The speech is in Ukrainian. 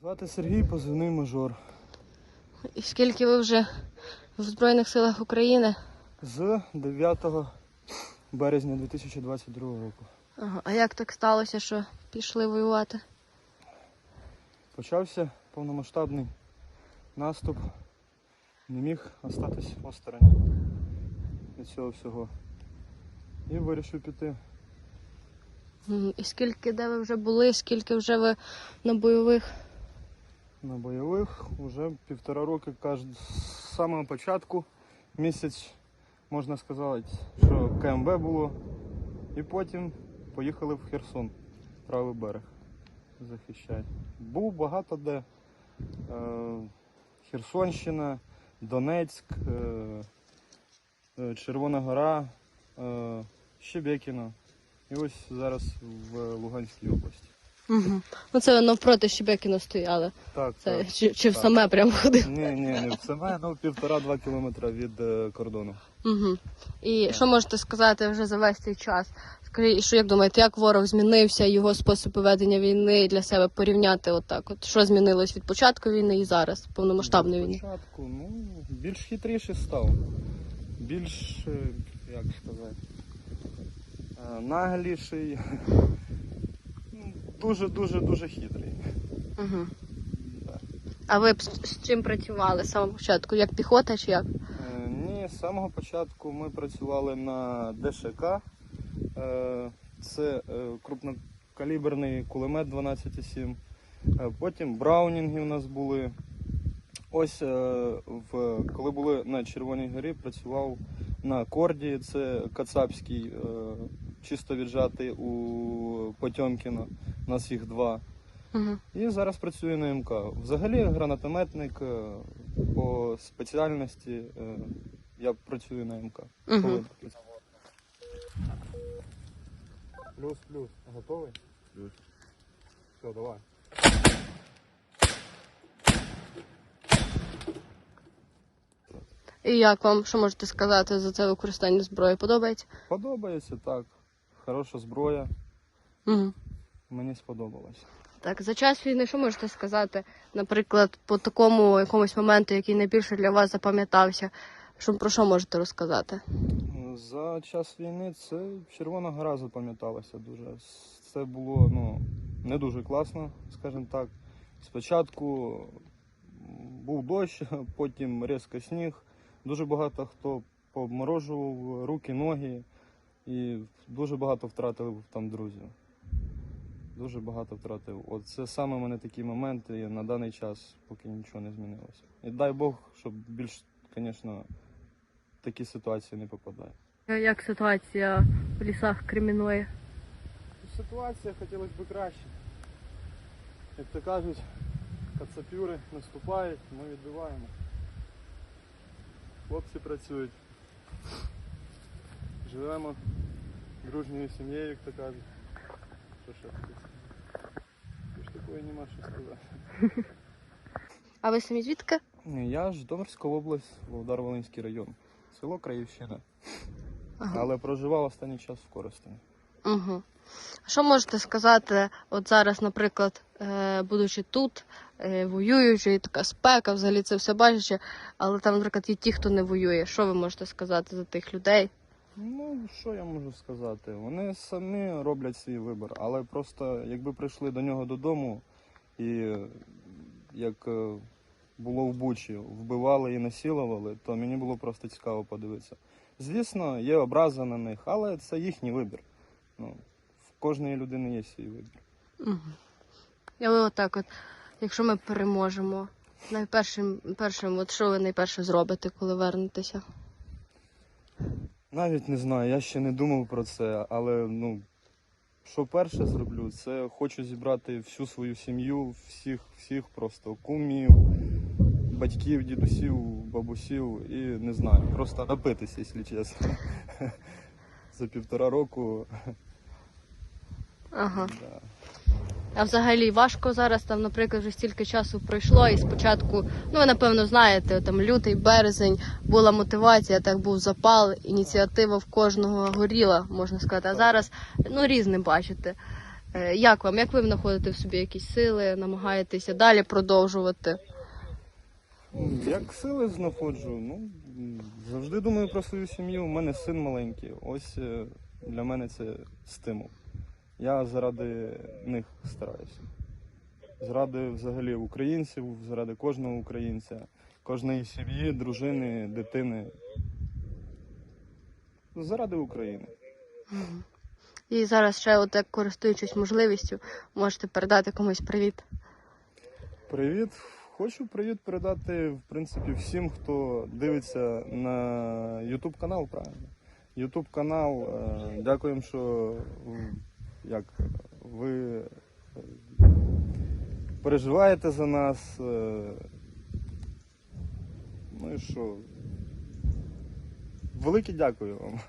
Звати Сергій, позивний мажор. І скільки ви вже в Збройних силах України? З 9 березня 2022 року. Ага. А як так сталося, що пішли воювати? Почався повномасштабний наступ. Не міг остатись осторонь від цього всього. І вирішив піти. І скільки де ви вже були, скільки вже ви на бойових? На бойових вже півтора роки з самого початку місяць, можна сказати, що КМБ було. І потім поїхали в Херсон, правий берег захищати. Був багато де. Е, Херсонщина, Донецьк, е, е, Червона Гора, Щебекіно. І ось зараз в Луганській області. Угу. Ну це навпроти Щебекіно стояли. Так, Це, так. чи, чи в так. саме прямо ходили? Ні, ні, не в саме, ну півтора-два кілометра від е, кордону. Угу. І що можете сказати вже за весь цей час? Скажіть, що як думаєте, як ворог змінився, його спосіб ведення війни для себе порівняти отак? От що змінилось від початку війни і зараз, повномасштабної війни? Спочатку, ну, більш хитріший став. Більш, е, як сказати, е, нагліший. Ну, Дуже-дуже дуже хитрий. Угу. А ви б з, чим працювали з самого початку? Як піхота чи як? Е, Ні, з самого початку ми працювали на ДШК. Е, Це е, крупнокаліберний кулемет 12,7. Е, Потім браунінги у нас були. Ось е, в, коли були на Червоній горі, працював на корді, це кацапський, чисто віджатий у Потьомкіно. У нас їх два. Угу. І зараз працюю на МК. Взагалі гранатометник е, по спеціальності е, я працюю на МК. Угу. Плюс, плюс. Готовий? Плюс. Все, давай. І як вам що можете сказати за це використання зброї? Подобається? Подобається так. Хороша зброя. Угу. Мені сподобалось. Так, за час війни, що можете сказати, наприклад, по такому якомусь моменту, який найбільше для вас запам'ятався? Що про що можете розказати? За час війни це Червона гора запам'яталася дуже. Це було ну, не дуже класно, скажімо так. Спочатку був дощ, потім різко сніг. Дуже багато хто поморожував руки, ноги і дуже багато втратив там друзів. Дуже багато втратив. От це саме в мене такі моменти на даний час, поки нічого не змінилося. І дай Бог, щоб більш, звісно, такі ситуації не попадає. Як ситуація в лісах Креміної? Ситуація хотілося б краще. Як то кажуть, кацапюри наступають, ми відбиваємо. Хлопці працюють. Живемо дружньою сім'єю, як то кажуть. Що ще? Більш такої нема що сказати. А ви самі звідки? Я Житомирська область, Володар-Волинський район. Село Краївщина. Ага. Але проживав останній час в Коростені. Угу. Що можете сказати, от зараз, наприклад, е, будучи тут, е, воюючи, і така спека, взагалі це все бачачи, але там, наприклад, є ті, хто не воює. Що ви можете сказати за тих людей? Ну, що я можу сказати? Вони самі роблять свій вибір, але просто якби прийшли до нього додому і як е, було в Бучі, вбивали і насилували, то мені було просто цікаво подивитися. Звісно, є образа на них, але це їхній вибір. Ну, в кожної людини є свій вибір. Угу. Ви отак, от, якщо ми переможемо, найпершим першим, от що ви найперше зробите, коли вернетеся? Навіть не знаю, я ще не думав про це, але ну, що перше зроблю, це хочу зібрати всю свою сім'ю, всіх, всіх просто кумів, батьків, дідусів, бабусів і не знаю, просто напитися, якщо чесно. За півтора року. Ага. Да. А взагалі важко зараз там, наприклад, вже стільки часу пройшло, і спочатку, ну ви напевно знаєте, там лютий, березень була мотивація, так був запал, ініціатива в кожного горіла, можна сказати. А зараз ну різне бачите. Е, Як вам? Як ви знаходите в собі якісь сили, намагаєтеся далі продовжувати? Ну, Як сили знаходжу? Ну, завжди думаю про свою сім'ю. У мене син маленький. Ось е, для мене це стимул. Я заради них стараюся. Заради взагалі українців, заради кожного українця, кожної сім'ї, дружини, дитини. Заради України. І зараз ще, от як користуючись можливістю, можете передати комусь привіт. Привіт. Хочу привіт передати, в принципі, всім, хто дивиться на YouTube канал, правильно. YouTube канал. е, Дякуємо, що як ви е, переживаєте за нас. е, Ну і що? Велике дякую вам.